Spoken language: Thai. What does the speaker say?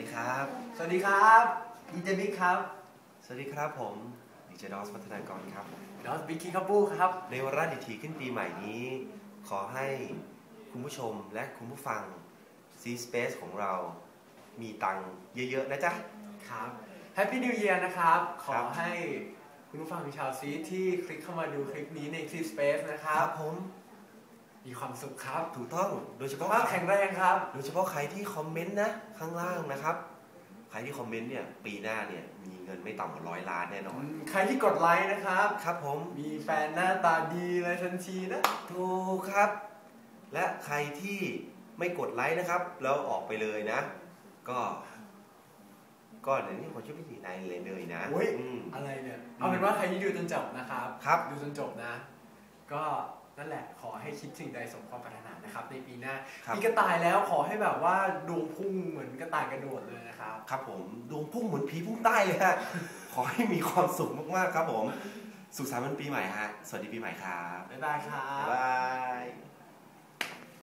ดีครับ สวัสดีครับดีเจมิกครับ สวัสดีครับผมดีเจดอสพัฒนากรครับดอสบิ๊กคิงคับบูครับ ในวาระดิถีขึ้นปีใหม่นี้ ขอให้คุณผู้ชมและคุณผู้ฟัง C Space ของเรา มีตังค์เยอะ ๆ นะจ๊ะ ครับแฮปปี้นิว e ย r นะครับขคอรับให้คุณผู้ฟังชาวซีที่คลิกเข้ามาดูคลิปนี้ในซีสเปซนะคครัรับบผม มีความสุขครับถูกต้องโดยเฉสุขพาะภาพแข็งแรงครับ โดยเฉพาะใครที่คอมเมนต์นะ ข้างล่างนะครับ ใครที่คอมเมนต์เนี่ยปีหน้าเนี่ยมีเงินไม่ต่ำกว่าร้อยล้านแน่นอน ใครที่กดไลค์นะครับ ครับผมมีแฟนหน้าตาดีเลยทันทีนะถูกครับ และใครที่ไม่กดไลค์นะครับ แล้วออกไปเลยนะ ก็ ก็เดี๋ยวนี้ผมช่วยพิธีนายเลยเลยนะโอ้ยอืม อะไรเนี่ย เอาเป็นว่าใครที่ดูจนจบนะครับ ครับ ดูจนจบนะ ก็ นั่นแหละขอให้คิดสิ่งใดสมความปรารถนานะครับ ในปีหน้าครับ มีกระต่ายแล้วขอให้แบบว่าดวงพุ่งเหมือนกระต่ายกระโดดเลยนะครับ ครับผมดวงพุ่งเหมือนผีพุ่งใต้เลยฮะ ขอให้มีความสุขมากๆครับผม สุขสันต์วันปีใหม่ฮะ สวัสดีปีใหม่ครับบ๊ายบายครับ๊ายบบาย